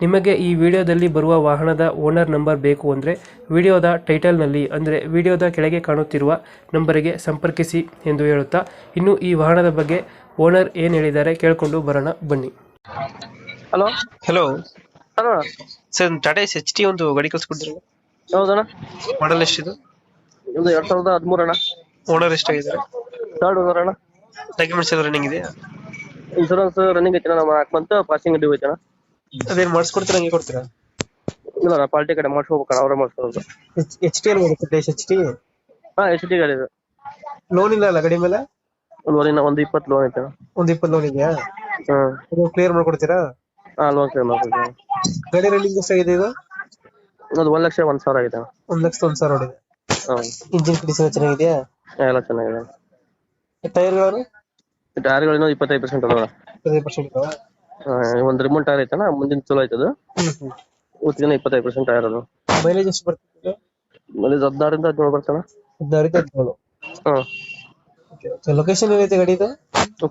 ನಿಮಗೆ ಈ ವಿಡಿಯೋದಲ್ಲಿ ಬರುವ ವಾಹನದ ಓನರ್ ನಂಬರ್ ಬೇಕು ಅಂದರೆ ವಿಡಿಯೋದ ಟೈಟಲ್ನಲ್ಲಿ ಅಂದರೆ ವಿಡಿಯೋದ ಕೆಳಗೆ ಕಾಣುತ್ತಿರುವ ನಂಬರಿಗೆ ಸಂಪರ್ಕಿಸಿ ಎಂದು ಹೇಳುತ್ತಾ ಇನ್ನು ಈ ವಾಹನದ ಬಗ್ಗೆ ಓನರ್ ಏನು ಹೇಳಿದ್ದಾರೆ ಕೇಳಿಕೊಂಡು ಬರೋಣ ಬನ್ನಿ. Hello? Hello. Hello. Sir Tata Ace H T ಒಂದು ಗಾಡಿ ಕಳ್ಸಿಕೊಡ್ತೀರಲ್ಲ ಹೌದಣ್ಣ. ಮಾಡಲ್ ಎಷ್ಟಿದೆ? ಇದು ಎರಡ್ ಸಾವಿರದ ಹದಿಮೂರು ಅಣ್ಣ ಓನರ್ ಎಷ್ಟಾಗಿದ್ದಾರೆ? ಥರ್ಡ್ ಓನರ್ ಅಣ್ಣ. ಡಾಕ್ಯುಮೆಂಟ್ಸ್ ಎಲ್ಲ ರನ್ನಿಂಗ್ ಇದೆಯಾ? ಇನ್ಶೂರೆನ್ಸ್ ರನ್ನಿಂಗ್ ಐತೆ ನಮ್ಮ ನಾಲ್ಕು ಮಂತ್ ಪಾಸಿಂಗ್ ಡ್ಯೂ ಐತಿ ಅಣ್ಣ. ಅದೇನು ಮಾಡಿಸ್ಕೊಡ್ತೀರಾ ಹಂಗೆ ಕೊಡ್ತೀರಾ? ಇಲ್ಲ ನಾ ಪಾರ್ಟಿ ಕಡೆ ಮಾಡಿಸ್ಕೋಬೇಕಣ್ಣ ಅವರೇ ಮಾಡಿಸ್ಕೋಬೇಕು ಎಚ್ ಟಿ ಎಲ್ ಬರುತ್ತೆ ಎಚ್ ಟಿ ಹಾ ಎಚ್ ಡಿ ಗಾಡಿ ಇದು. ಲೋನ್ ಇಲ್ಲ ಅಲ್ಲ ಗಾಡಿ ಮೇಲೆ? ಒಂದು ಲೋನಿನ ಒಂದು ಇಪ್ಪತ್ತು ಲೋನ್ ಐತೆ. ಒಂದ್ ಇಪ್ಪತ್ತು ಲೋನ್ ಇದೆಯಾ? ಹ್ಮ್ ಕ್ಲಿಯರ್ ಮಾಡ್ಕೊಡ್ತೀರಾ? ಹಾ ಲೋನ್ ಕ್ಲಿಯರ್ ಗಡಿ ಗಾಡಿ ರನ್ನಿಂಗ್ ಎಷ್ಟಾಗಿದೆ ಇದು? ಅದು ಒಂದ್ ಲಕ್ಷ ಒಂದ್ ಸಾವಿರ ಆಗಿದೆ. ಒಂದ್ ಲಕ್ಷದ ಒಂದ್ ಸಾವಿರ ಹೊಡಿದೆ ಹ್ಮ್ ಇಂಜಿನ್ ಕಂಡೀಷನ್ ಚೆನ್ನಾಗಿದೆಯಾ? ಎಲ್ಲ ಚೆನ್ನಾಗಿದೆ. ಟೈರ್ಗಳು ಟೈರ್ಗಳು ಇನ್ನೂ ಇಪ್ಪತ್ತೈದು ಪರ್ಸೆಂಟ್ ಅದಾವ. ಇದೆ ಪರ್ಸೆಂಟ್ ಒಂದು ರಿಮೋಟ್ ಟೈರ್ ಐತಣ್ಣ ಮುಂದಿನ ಚಲೋ ಐತದು ಉತ್ತಿನ ಇಪ್ಪತ್ತೈದು ಪರ್ಸೆಂಟ್ ಟೈರ್ ಅದು ಮೈಲೇಜ್ ಎಷ್ಟು ಬರ್ತದೆ ಮೈಲೇಜ್ ಹದಿನಾರಿಂದ ಹದಿನೇಳು ಬರ್ತಾನ ಹದಿನಾರಿಂದ ಹದಿನೇಳು. ಹ್ಮ್ ಲೊಕೇಶನ್ ಏನೈತೆ ಗಾಡಿ ಇದು?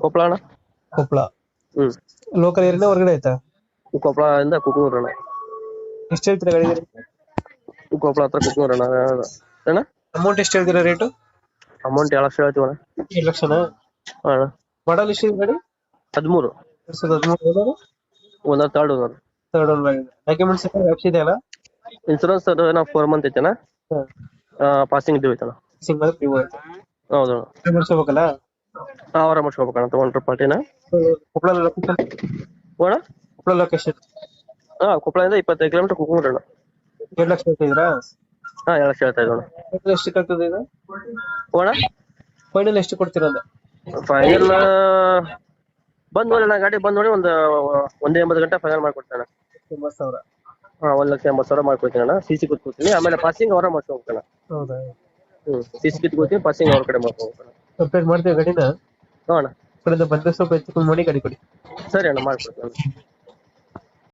ಕೊಪ್ಪಳ ಅಣ್ಣ. ಕೊಪ್ಪಳ ಹ್ಮ್. ಲೋಕಲ್ ಏರಿಯಾ ಹೊರಗಡೆ ಆಯ್ತಾ? ಕೊಪ್ಪಳದಿಂದ ಕುಕ್ನೂರ್ ಅಣ್ಣ. ಎಷ್ಟು ಹೇಳ್ತೀರಾ ಗಾಡಿ ಕೊಪ್ಪಳ ಹತ್ರ ಕುಕ್ನೂರ್ ಅಣ್ಣ ಅಣ್ಣ? ಅಮೌಂಟ್ ಎಷ್ಟು ಹೇಳ್ತೀರಾ ರೇಟು? ಅಮೌಂಟ್ ಎರಡು ಲಕ್ಷ ಹೇಳ್ತೀವಿ ಅಣ್ಣ ಏಳು ಲಕ್ಷನಾ? ಹಾ ಅಣ್ಣ. ಮಾಡಲ್ ಎಷ್ಟು ಗಾಡಿ? ಹದಿಮೂರು. ಎರಡ್ ಸಾವಿರದ ಹದಿಮೂರು ಒಂದ third owner third one documents ಎಲ್ಲ ವ್ಯಾಪ್ಸಿ ಇದೆಯಲ್ಲ? ಇನ್ಸೂರೆನ್ಸ್ ಏನೋ ಫೋರ್ ಮಂತ್ ಆ ಪಾಸಿಂಗ್ ಡ್ಯೂ ಐತಣ್ಣ ಸಿಂಗಲ್ ಪ್ರೀವ್ ಆಯ್ತು. ಹೌದು. ಮಾಡಿಸ್ಕೋಬೇಕಲ್ಲ ಅವರ ಮಾಡ್ಸ್ಕೊಬೇಕಣ್ಣ ತಗೊಂಡ್ರ ಪಾರ್ಟಿನ ಕೊಪ್ಪಳ ಲೊಕೇಶನ್ ಅಣ್ಣ ಕೊಪ್ಪಳ ಲೊಕೇಶನ್ ಹಾ ಕೊಪ್ಪಳದಿಂದ ಇಪ್ಪತ್ತೈದು ಕಿಲೋಮೀಟರ್ ಕುಕ್ನೂರ್ ಅಣ್ಣ ಎರಡು ಲಕ್ಷ ಹೇಳ್ತಿದ್ದೀರಾ? ಹಾ ಎರಡು ಲಕ್ಷ ಹೇಳ್ತಾ ಇದ್ದೋಣ. ಎಷ್ಟಕ್ಕೆ ಆಗ್ತದೆ ಇದು ಓಣ ಫೈನಲ್ ಎಷ್ಟು ಕೊಡ್ತೀರಾ ಅಂತ? ಫೈನಲ್ ಬಂದ್ ನೋಡಿ ಅಣ್ಣ ಗಾಡಿ ಬಂದ್ ನೋಡಿ ಒಂದು ಒಂದೇ ಎಂಬತ್ತು ಗಂಟೆ ಫೈನಲ್ ಮಾಡ್ಕೊಡ್ತೇನೆ ಒಂಬತ್ತು ಸಾವಿರ. ಹಾ ಒಂದ್ ಲಕ್ಷ ಎಂಬತ್ತು ಸಾವಿರ ಮಾಡ್ಕೊಡ್ತೀನಿ ಅಣ್ಣ. ಸಿ ಸಿ ಕೂತ್ಕೊಡ್ತೀನಿ ಆಮೇಲೆ ಪಾಸಿಂಗ್ ಅವರ ಮಾಡ್ಸ್ಕೊಬೇಕಣ್ಣ ಹೌದಾ? ಹ್ಮ್ ಸಿ ಸಿ ಕಿತ್ಕೊಡ್ತೀನಿ ಪಾಸಿಂಗ್ ಅವ್ರ ಕಡೆ ಮಾಡ್ಕೊಬೇಕಣ್ಣ ಕಂಪ್ಲೀಟ್ ಮಾಡ್ತೀವಿ ಗಾಡಿನ? ಹಾ ಅಣ್ಣ ಕಡೆಯಿಂದ ಬಂದ್ರೆ ಸ್ವಲ್ಪ ಹೆಚ್ಚು ಕಮ್ಮಿ ಮಾಡಿ ಗಾಡಿ ಕೊಡಿ. ಸರಿ ಅಣ್ಣ ಮಾಡ್ಕೊಡ್ತೀನಿ